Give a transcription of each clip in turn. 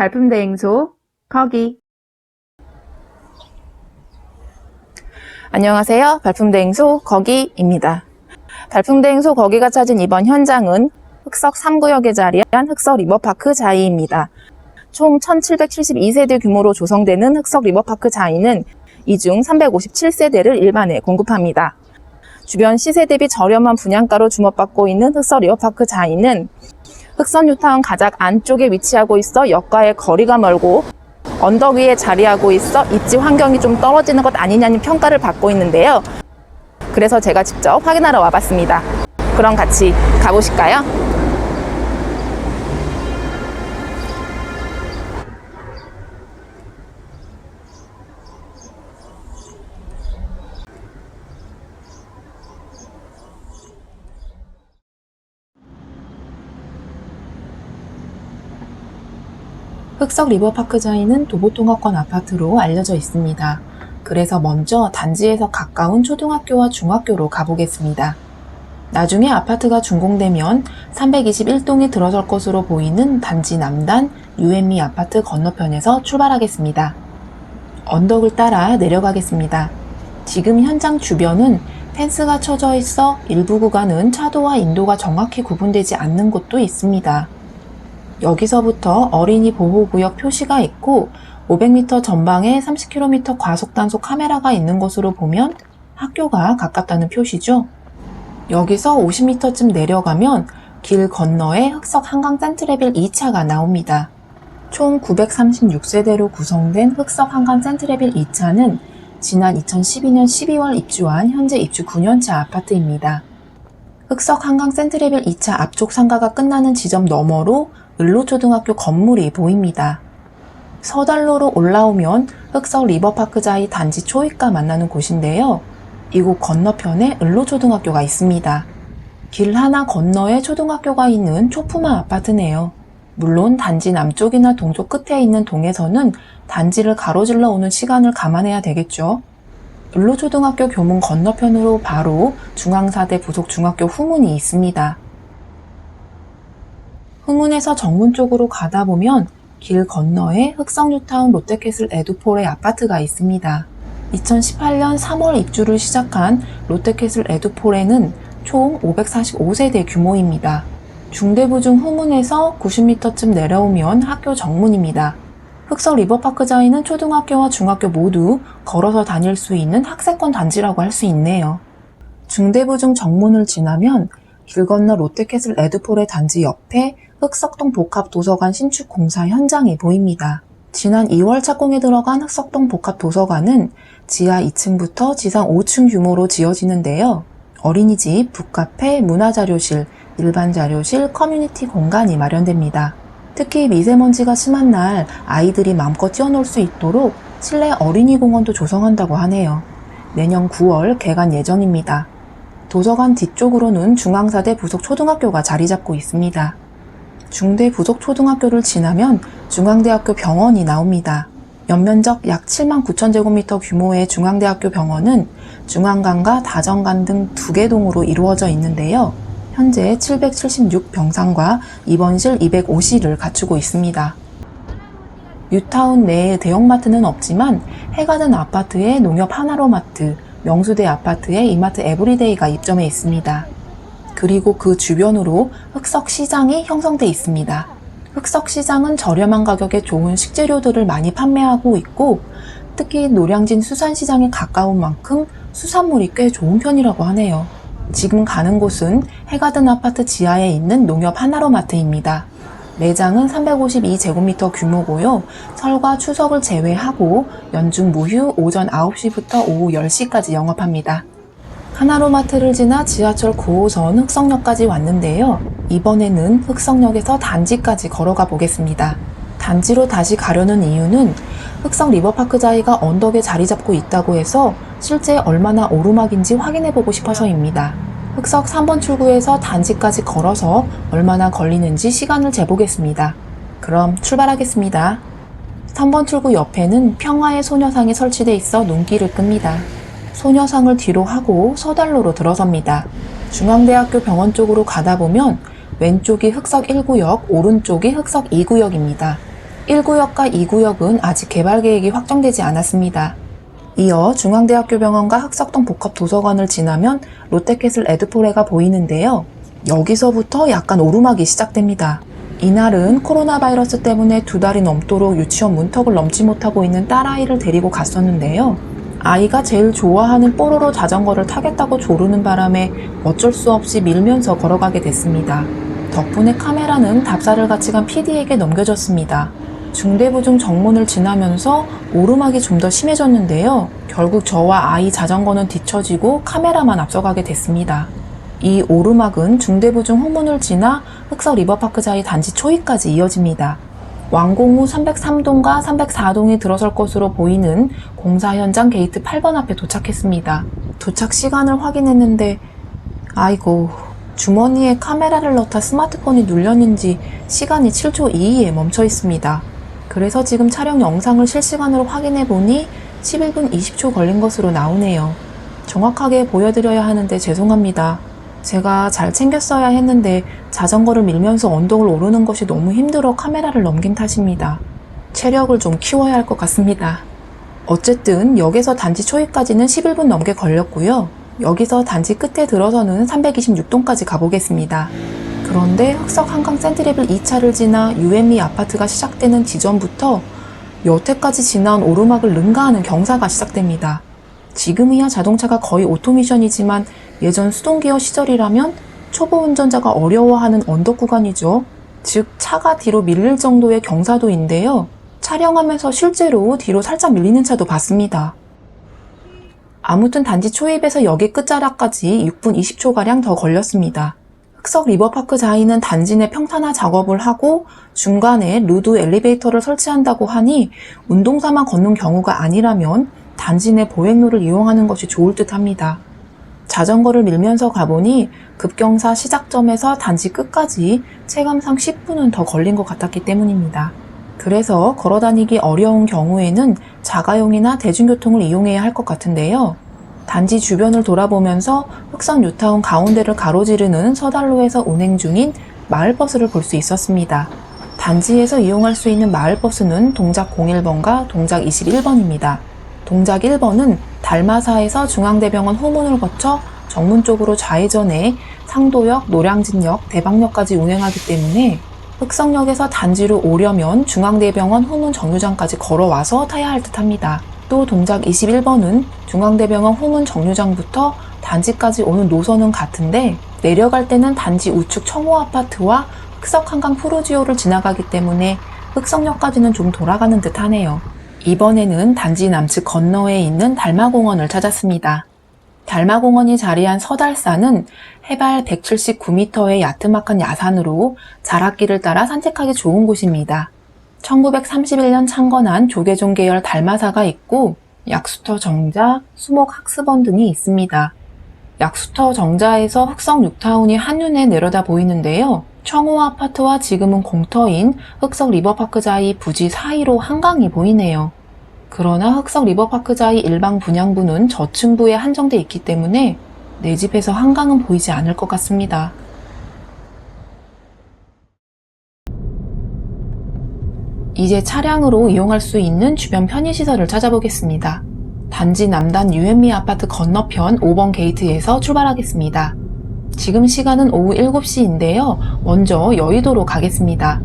발품 대행소 거기 안녕하세요. 발품 대행소 거기입니다. 발품 대행소 거기가 찾은 이번 현장은 흑석 3구역에 자리한 흑석 리버파크 자이입니다. 총 1772세대 규모로 조성되는 흑석 리버파크 자이는 이 중 357세대를 일반에 공급합니다. 주변 시세 대비 저렴한 분양가로 주목받고 있는 흑석 리버파크 자이는 흑선 뉴타운 가장 안쪽에 위치하고 있어 역과의 거리가 멀고 언덕 위에 자리하고 있어 입지 환경이 좀 떨어지는 것 아니냐는 평가를 받고 있는데요. 그래서 제가 직접 확인하러 와봤습니다. 그럼 같이 가보실까요? 흑석 리버파크자이는 도보통합권 아파트로 알려져 있습니다. 그래서 먼저 단지에서 가까운 초등학교와 중학교로 가보겠습니다. 나중에 아파트가 준공되면 321동이 들어설 것으로 보이는 단지 남단 유앤미 아파트 건너편에서 출발하겠습니다. 언덕을 따라 내려가겠습니다. 지금 현장 주변은 펜스가 쳐져 있어 일부 구간은 차도와 인도가 정확히 구분되지 않는 곳도 있습니다. 여기서부터 어린이 보호구역 표시가 있고 500m 전방에 30km 과속 단속 카메라가 있는 것으로 보면 학교가 가깝다는 표시죠. 여기서 50m쯤 내려가면 길 건너에 흑석 한강 센트레빌 2차가 나옵니다. 총 936세대로 구성된 흑석 한강 센트레빌 2차는 지난 2012년 12월 입주한 현재 입주 9년차 아파트입니다. 흑석 한강 센트레빌 2차 앞쪽 상가가 끝나는 지점 너머로 을로초등학교 건물이 보입니다. 서달로로 올라오면 흑석 리버파크자이 단지 초입과 만나는 곳인데요. 이곳 건너편에 을로초등학교가 있습니다. 길 하나 건너에 초등학교가 있는 초품화 아파트네요. 물론 단지 남쪽이나 동쪽 끝에 있는 동에서는 단지를 가로질러 오는 시간을 감안해야 되겠죠. 을로초등학교 교문 건너편으로 바로 중앙사대 부속 중학교 후문이 있습니다. 후문에서 정문 쪽으로 가다 보면 길 건너에 흑성뉴타운 롯데캐슬 에두폴의 아파트가 있습니다. 2018년 3월 입주를 시작한 롯데캐슬 에두폴에는 총 545세대 규모입니다. 중대부 중 후문에서 90m쯤 내려오면 학교 정문입니다. 흑석 리버파크 자이는 초등학교와 중학교 모두 걸어서 다닐 수 있는 학생권 단지라고 할 수 있네요. 중대부 중 정문을 지나면 길 건너 롯데캐슬 에드폴의 단지 옆에 흑석동 복합도서관 신축 공사 현장이 보입니다. 지난 2월 착공에 들어간 흑석동 복합도서관은 지하 2층부터 지상 5층 규모로 지어지는데요. 어린이집, 북카페, 문화자료실, 일반 자료실, 커뮤니티 공간이 마련됩니다. 특히 미세먼지가 심한 날 아이들이 마음껏 뛰어놀 수 있도록 실내 어린이 공원도 조성한다고 하네요. 내년 9월 개관 예정입니다. 도서관 뒤쪽으로는 중앙사대 부속 초등학교가 자리 잡고 있습니다. 중대 부속 초등학교를 지나면 중앙대학교 병원이 나옵니다. 연면적 약 7만 9천 제곱미터 규모의 중앙대학교 병원은 중앙관과 다정관 등 두 개 동으로 이루어져 있는데요. 현재 776병상과 입원실 205실을 갖추고 있습니다. 뉴타운 내에 대형마트는 없지만 해가든 아파트에 농협 하나로마트, 명수대 아파트에 이마트 에브리데이가 입점해 있습니다. 그리고 그 주변으로 흑석 시장이 형성돼 있습니다. 흑석 시장은 저렴한 가격에 좋은 식재료들을 많이 판매하고 있고 특히 노량진 수산시장에 가까운 만큼 수산물이 꽤 좋은 편이라고 하네요. 지금 가는 곳은 해가든 아파트 지하에 있는 농협 하나로마트입니다. 매장은 352제곱미터 규모고요. 설과 추석을 제외하고 연중 무휴 오전 9시부터 오후 10시까지 영업합니다. 하나로마트를 지나 지하철 9호선 흑성역까지 왔는데요. 이번에는 흑성역에서 단지까지 걸어가 보겠습니다. 단지로 다시 가려는 이유는 흑성 리버파크 자이가 언덕에 자리 잡고 있다고 해서 실제 얼마나 오르막인지 확인해 보고 싶어서입니다. 흑석 3번 출구에서 단지까지 걸어서 얼마나 걸리는지 시간을 재보겠습니다. 그럼 출발하겠습니다. 3번 출구 옆에는 평화의 소녀상이 설치돼 있어 눈길을 끕니다. 소녀상을 뒤로 하고 서달로로 들어섭니다. 중앙대학교 병원 쪽으로 가다 보면 왼쪽이 흑석 1구역, 오른쪽이 흑석 2구역입니다. 1구역과 2구역은 아직 개발 계획이 확정되지 않았습니다. 이어 중앙대학교 병원과 흑석동 복합도서관을 지나면 롯데캐슬 에드포레가 보이는데요. 여기서부터 약간 오르막이 시작됩니다. 이날은 코로나 바이러스 때문에 두 달이 넘도록 유치원 문턱을 넘지 못하고 있는 딸아이를 데리고 갔었는데요. 아이가 제일 좋아하는 뽀로로 자전거를 타겠다고 조르는 바람에 어쩔 수 없이 밀면서 걸어가게 됐습니다. 덕분에 카메라는 답사를 같이 간 PD에게 넘겨졌습니다. 중대부중 정문을 지나면서 오르막이 좀 더 심해졌는데요. 결국 저와 아이 자전거는 뒤처지고 카메라만 앞서가게 됐습니다. 이 오르막은 중대부중 후문을 지나 흑석 리버파크자이 단지 초입까지 이어집니다. 후 303동과 304동이 들어설 것으로 보이는 공사 현장 게이트 8번 앞에 도착했습니다. 도착 시간을 확인했는데 아이고 주머니에 카메라를 넣다 스마트폰이 눌렸는지 시간이 7초 이후에 멈춰 있습니다. 그래서 지금 촬영 영상을 실시간으로 확인해 보니 11분 20초 걸린 것으로 나오네요. 정확하게 보여드려야 하는데 죄송합니다. 제가 잘 챙겼어야 했는데 자전거를 밀면서 언덕을 오르는 것이 너무 힘들어 카메라를 넘긴 탓입니다. 체력을 좀 키워야 할 것 같습니다. 어쨌든 역에서 단지 초입까지는 11분 넘게 걸렸고요. 여기서 단지 끝에 들어서는 326동까지 가보겠습니다. 그런데 흑석 한강 센트레빌 2차를 지나 유앤미 아파트가 시작되는 지점부터 여태까지 지나온 오르막을 능가하는 경사가 시작됩니다. 지금이야 자동차가 거의 오토미션이지만 예전 수동기어 시절이라면 초보 운전자가 어려워하는 언덕 구간이죠. 즉 차가 뒤로 밀릴 정도의 경사도인데요. 촬영하면서 실제로 뒤로 살짝 밀리는 차도 봤습니다. 아무튼 단지 초입에서 역의 끝자락까지 6분 20초가량 더 걸렸습니다. 흑석 리버파크 자이는 단지 내 평탄화 작업을 하고 중간에 루드 엘리베이터를 설치한다고 하니 운동삼아 걷는 경우가 아니라면 단지 내 보행로를 이용하는 것이 좋을 듯 합니다. 자전거를 밀면서 가보니 급경사 시작점에서 단지 끝까지 체감상 10분은 더 걸린 것 같았기 때문입니다. 그래서 걸어 다니기 어려운 경우에는 자가용이나 대중교통을 이용해야 할 것 같은데요. 단지 주변을 돌아보면서 흑성 뉴타운 가운데를 가로지르는 서달로에서 운행 중인 마을버스를 볼 수 있었습니다. 단지에서 이용할 수 있는 마을버스는 동작 01번과 동작 21번입니다. 동작 1번은 달마사에서 중앙대병원 후문을 거쳐 정문 쪽으로 좌회전해 상도역, 노량진역, 대방역까지 운행하기 때문에 흑성역에서 단지로 오려면 중앙대병원 후문 정류장까지 걸어와서 타야 할 듯합니다. 또 동작 21번은 중앙대병원 후문 정류장부터 단지까지 오는 노선은 같은데 내려갈 때는 단지 우측 청호 아파트와 흑석 한강 푸르지오를 지나가기 때문에 흑성역까지는 좀 돌아가는 듯 하네요. 이번에는 단지 남측 건너에 있는 달마공원을 찾았습니다. 달마공원이 자리한 서달산은 해발 179m의 야트막한 야산으로 자락길을 따라 산책하기 좋은 곳입니다. 1931년 창건한 조계종 계열 달마사가 있고 약수터 정자, 수목 학습원 등이 있습니다. 약수터 정자에서 흑성 육타운이 한눈에 내려다 보이는데요. 청호 아파트와 지금은 공터인 흑석 리버파크자이 부지 사이로 한강이 보이네요. 그러나 흑석 리버파크자이 일방 분양부는 저층부에 한정돼 있기 때문에 내 집에서 한강은 보이지 않을 것 같습니다. 이제 차량으로 이용할 수 있는 주변 편의시설을 찾아보겠습니다. 단지 남단 유앤미 아파트 건너편 5번 게이트에서 출발하겠습니다. 지금 시간은 오후 7시인데요. 먼저 여의도로 가겠습니다.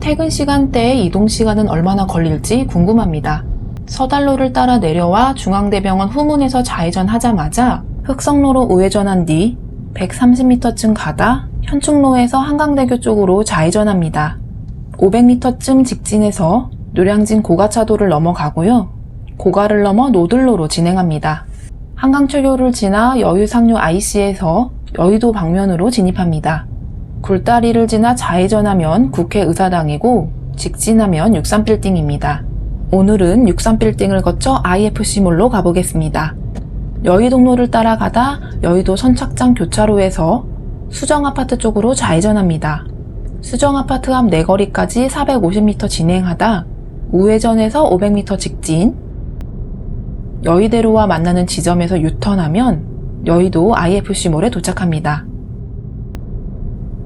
퇴근 시간대에 이동 시간은 얼마나 걸릴지 궁금합니다. 서달로를 따라 내려와 중앙대병원 후문에서 좌회전하자마자 흑성로로 우회전한 뒤 130m쯤 가다 현충로에서 한강대교 쪽으로 좌회전합니다. 500m쯤 직진해서 노량진 고가차도를 넘어가고요. 고가를 넘어 노들로로 진행합니다. 한강초교를 지나 여유상류 IC에서 여의도 방면으로 진입합니다. 굴다리를 지나 좌회전하면 국회의사당이고 직진하면 63빌딩입니다. 오늘은 63빌딩을 거쳐 IFC몰로 가보겠습니다. 여의동로를 따라가다 여의도 선착장 교차로에서 수정아파트 쪽으로 좌회전합니다. 수정아파트 앞 내거리까지 450m 진행하다 우회전에서 500m 직진 여의대로와 만나는 지점에서 유턴하면 여의도 IFC몰에 도착합니다.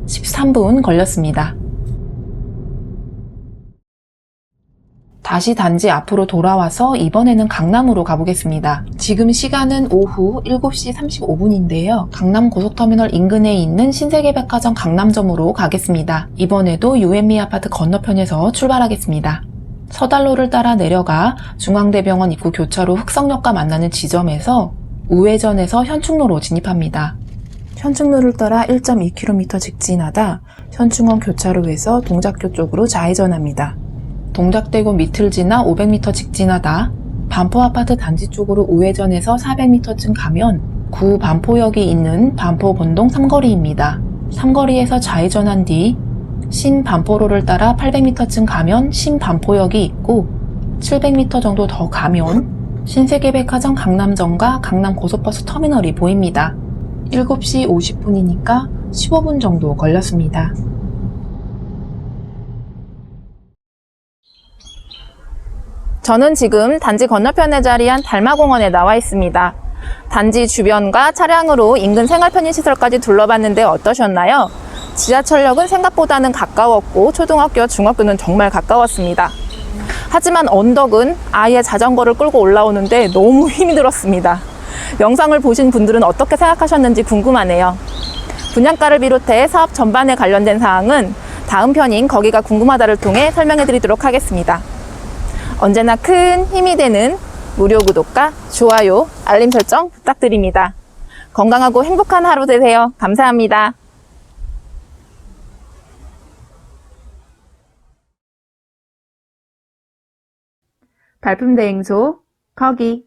13분 걸렸습니다. 다시 단지 앞으로 돌아와서 이번에는 강남으로 가보겠습니다. 지금 시간은 오후 7시 35분인데요. 강남 고속터미널 인근에 있는 신세계백화점 강남점으로 가겠습니다. 이번에도 유앤미 아파트 건너편에서 출발하겠습니다. 서달로를 따라 내려가 중앙대병원 입구 교차로 흑성역과 만나는 지점에서 우회전해서 현충로로 진입합니다. 현충로를 따라 1.2km 직진하다 현충원 교차로에서 동작교 쪽으로 좌회전합니다. 동작대교 밑을 지나 500m 직진하다 반포 아파트 단지 쪽으로 우회전해서 400m쯤 가면 구 반포역이 있는 반포 본동 삼거리입니다. 삼거리에서 좌회전한 뒤 신반포로를 따라 800m쯤 가면 신반포역이 있고 700m 정도 더 가면 신세계백화점 강남점과 강남 고속버스 터미널이 보입니다. 7시 50분이니까 15분 정도 걸렸습니다. 저는 지금 단지 건너편에 자리한 달마공원에 나와 있습니다. 단지 주변과 차량으로 인근 생활편의시설까지 둘러봤는데 어떠셨나요? 지하철역은 생각보다는 가까웠고 초등학교, 중학교는 정말 가까웠습니다. 하지만 언덕은 아예 자전거를 끌고 올라오는데 너무 힘이 들었습니다. 영상을 보신 분들은 어떻게 생각하셨는지 궁금하네요. 분양가를 비롯해 사업 전반에 관련된 사항은 다음 편인 거기가 궁금하다를 통해 설명해 드리도록 하겠습니다. 언제나 큰 힘이 되는 무료 구독과 좋아요, 알림 설정 부탁드립니다. 건강하고 행복한 하루 되세요. 감사합니다. 발품 대행소, 거기.